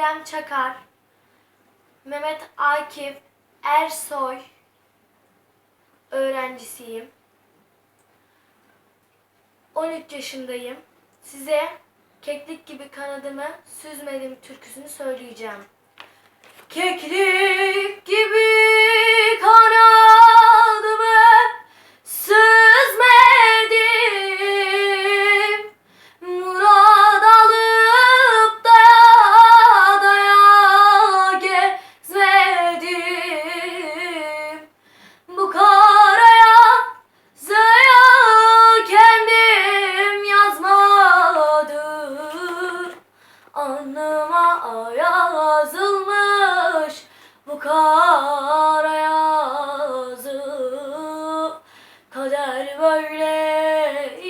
Çakar, Mehmet Akif Ersoy öğrencisiyim. 13 yaşındayım. Size keklik gibi kanadımı süzmedim türküsünü söyleyeceğim. Keklik gibi Alnıma yazılmış bu kara yazı Kader böyleymiş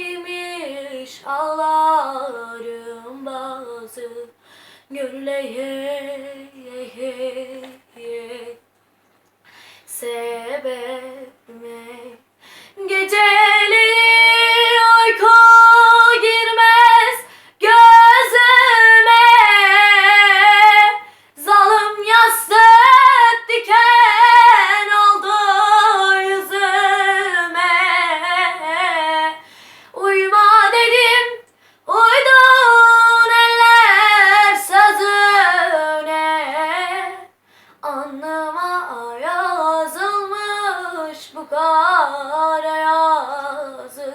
ağlarım bazı. Gönüle hey hey hey hey sebebime kara yazı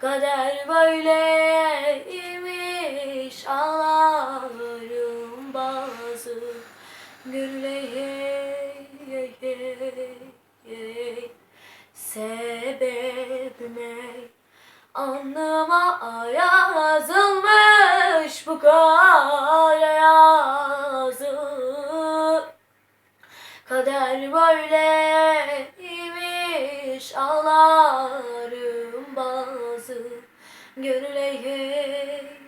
Kader böyleymiş ağlarım bazı Gülle hey hey hey hey Sebebime Anlıma yazılmış bu kara Kader böyleymiş ağlarım bazı hey hey